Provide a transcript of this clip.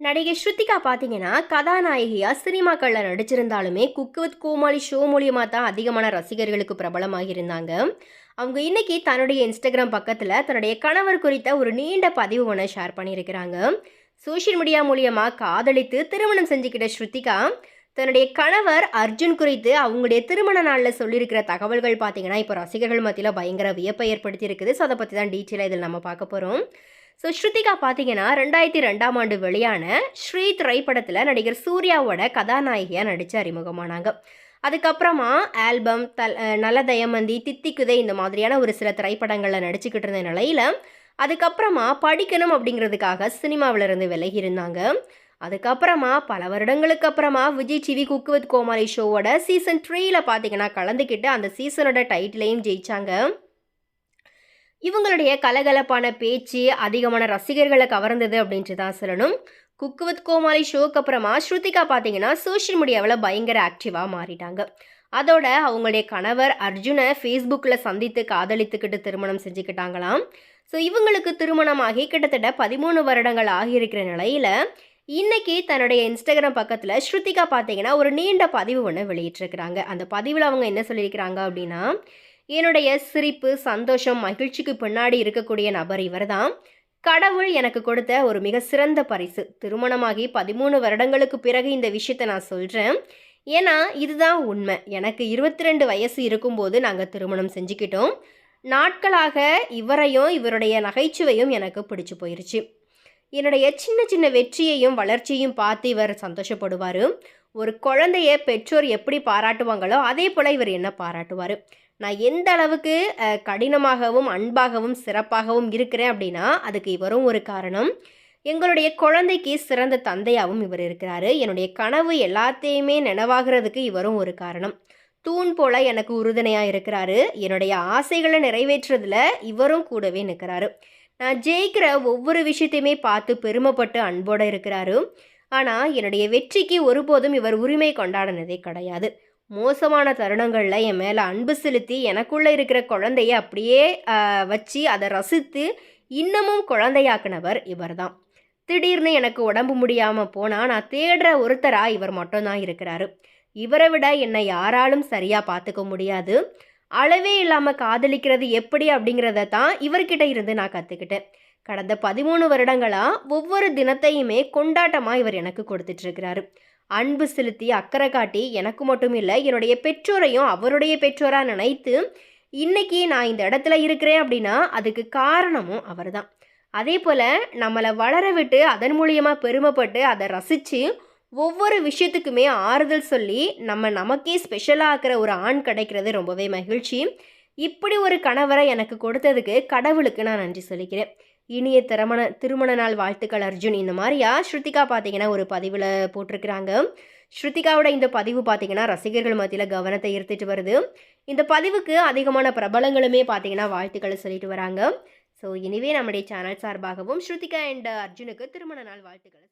நடிகை ஸ்ருதிகா பார்த்தீங்கன்னா கதாநாயகியா சினிமாக்களில் நடிச்சிருந்தாலுமே குக்கு with Comali show மூலியமாக தான் அதிகமான ரசிகர்களுக்கு பிரபலமாக இருந்தாங்க. அவங்க இன்னைக்கு தன்னுடைய இன்ஸ்டாகிராம் பக்கத்தில் தன்னுடைய கணவர் குறித்த ஒரு நீண்ட பதிவு ஒன்று ஷேர் பண்ணியிருக்கிறாங்க. சோஷியல் மீடியா மூலியமாக காதலித்து திருமணம் செஞ்சுக்கிட்ட ஸ்ருதிகா தன்னுடைய கணவர் அர்ஜுன் குறித்து அவங்களுடைய திருமண நாளில் சொல்லியிருக்கிற தகவல்கள் பார்த்தீங்கன்னா இப்போ ரசிகர்கள் மத்தியில் பயங்கர வியப்பை ஏற்படுத்தி இருக்குது ஸோ அதை பற்றி தான் டீட்டெயிலாக இதில் நம்ம பார்க்க போகிறோம் ஸோ ஸ்ருதிகா பார்த்தீங்கன்னா ரெண்டாயிரத்தி ரெண்டாம் ஆண்டு வெளியான ஸ்ரீ திரைப்படத்தில் நடிகர் சூர்யாவோட கதாநாயகியாக நடித்து அறிமுகமானாங்க. அதுக்கப்புறமா ஆல்பம் தல் நல்ல தயமந்தி தித்திக்குதை இந்த மாதிரியான ஒரு சில திரைப்படங்களில் நடிச்சுக்கிட்டு இருந்த நிலையில் அதுக்கப்புறமா படிக்கணும் அப்படிங்கிறதுக்காக சினிமாவிலிருந்து விலகி இருந்தாங்க. அதுக்கப்புறமா பல வருடங்களுக்கு அப்புறமா Vijay TV cook with Comali ஷோவோட சீசன் த்ரீயில் பார்த்தீங்கன்னா கலந்துக்கிட்டு அந்த சீசனோட டைட்டிலையும் ஜெயிச்சாங்க. இவங்களுடைய கலகலப்பான பேச்சு அதிகமான ரசிகர்களை கவர்ந்தது அப்படின்ட்டு தான் சொல்லணும். குக்கு வித் கோமாளி ஷோக்கு அப்புறமா ஸ்ருதிகா பார்த்தீங்கன்னா சோஷியல் மீடியாவில் பயங்கர ஆக்டிவாக மாறிட்டாங்க. அதோட அவங்களுடைய கணவர் அர்ஜுனை ஃபேஸ்புக்கில் சந்தித்து காதலித்துக்கிட்டு திருமணம் செஞ்சுக்கிட்டாங்களாம். ஸோ இவங்களுக்கு திருமணமாகி கிட்டத்தட்ட பதிமூணு வருடங்கள் ஆகியிருக்கிற நிலையில் இன்னைக்கு தன்னுடைய இன்ஸ்டாகிராம் பக்கத்தில் ஸ்ருதிகா பார்த்தீங்கன்னா ஒரு நீண்ட பதிவு ஒன்று வெளியிட்டிருக்கிறாங்க. அந்த பதிவில் அவங்க என்ன சொல்லியிருக்கிறாங்க அப்படின்னா என்னுடைய சிரிப்பு சந்தோஷம் மகிழ்ச்சிக்கு பின்னாடி இருக்கக்கூடிய நபர் இவர்தான். கடவுள் எனக்கு கொடுத்த ஒரு மிக சிறந்த பரிசு. திருமணமாகி பதிமூணு வருடங்களுக்கு பிறகு இந்த விஷயத்தை நான் சொல்கிறேன் ஏன்னா இதுதான் உண்மை. எனக்கு இருபத்தி ரெண்டு வயசு இருக்கும்போது நாங்கள் திருமணம் செஞ்சுக்கிட்டோம். நாட்களாக இவரையும் இவருடைய நகைச்சுவையும் எனக்கு பிடிச்சு போயிருச்சு. என்னுடைய சின்ன சின்ன வெற்றியையும் வளர்ச்சியையும் பார்த்து இவர் சந்தோஷப்படுவார். ஒரு குழந்தைய பெற்றோர் எப்படி பாராட்டுவாங்களோ அதே போல் இவர் என்ன பாராட்டுவார்? நான் எந்த அளவுக்கு கடினமாகவும் அன்பாகவும் சிறப்பாகவும் இருக்கிறேன் அப்படின்னா அதுக்கு இவரும் ஒரு காரணம். எங்களுடைய குழந்தைக்கு சிறந்த தந்தையாகவும் இவர் இருக்கிறாரு. என்னுடைய கனவு எல்லாத்தையுமே நினைவாகிறதுக்கு இவரும் ஒரு காரணம். தூண் போல எனக்கு உறுதுணையாக இருக்கிறாரு. என்னுடைய ஆசைகளை நிறைவேற்றுறதுல இவரும் கூடவே நிற்கிறாரு. நான் ஜெயிக்கிற ஒவ்வொரு விஷயத்தையுமே பார்த்து பெருமைப்பட்டு அன்போடு இருக்கிறாரு. ஆனால் என்னுடைய வெற்றிக்கு ஒருபோதும் இவர் உரிமை கொண்டாடினதே கிடையாது. மோசமான தருணங்களில் என் மேலே அன்பு செலுத்தி எனக்குள்ளே இருக்கிற குழந்தைய அப்படியே வச்சு அதை ரசித்து இன்னமும் குழந்தையாக்குனவர் இவர்தான். திடீர்னு எனக்கு உடம்பு முடியாமல் போனால் நான் தேடுற ஒருத்தராக இவர் மட்டும்தான் இருக்கிறாரு. இவரை விட என்னை யாராலும் சரியாக பார்த்துக்க முடியாது. அளவே இல்லாமல் காதலிக்கிறது எப்படி அப்படிங்கிறத தான் இவர்கிட்ட இருந்து நான் கற்றுக்கிட்டேன் கடந்த பதிமூணு வருடங்களாக ஒவ்வொரு தினத்தையுமே கொண்டாட்டமாக இவர் எனக்கு கொடுத்துட்ருக்கிறாரு. அன்பு செலுத்தி அக்கறை காட்டி எனக்கு மட்டும் இல்லை என்னுடைய பெற்றோரையும் அவருடைய பெற்றோராக நினைத்து இன்றைக்கி நான் இந்த இடத்துல இருக்கிறேன் அப்படின்னா அதுக்கு காரணமும் அவர் தான் அதே போல் நம்மளை வளர விட்டு அதன் மூலியமாக பெருமைப்பட்டு அதை ரசித்து ஒவ்வொரு விஷயத்துக்குமே ஆறுதல் சொல்லி நம்ம நமக்கே ஸ்பெஷலாக ஆக்கிற ஒரு ஆண் கிடைக்கிறது ரொம்பவே மகிழ்ச்சி. இப்படி ஒரு கணவரை எனக்கு கொடுத்ததுக்கு கடவுளுக்கு நான் நன்றி சொல்லிக்கிறேன். இனிய திருமண திருமண நாள் வாழ்த்துக்கள் அர்ஜுன். இந்த மாதிரியா? ஸ்ருதிகா பார்த்தீங்கன்னா ஒரு பதிவில் போட்டிருக்கிறாங்க. ஸ்ருதிகாவோட இந்த பதிவு பார்த்தீங்கன்னா ரசிகர்கள் மத்தியில் கவனத்தை ஈர்த்துட்டு வருது. இந்த பதிவுக்கு அதிகமான பிரபலங்களுமே பார்த்தீங்கன்னா வாழ்த்துக்களை சொல்லிட்டு வராங்க. ஸோ இனிவே நம்முடைய சேனல் சார்பாகவும் ஸ்ருதிகா அண்ட் அர்ஜுனுக்கு திருமண நாள் வாழ்த்துக்களை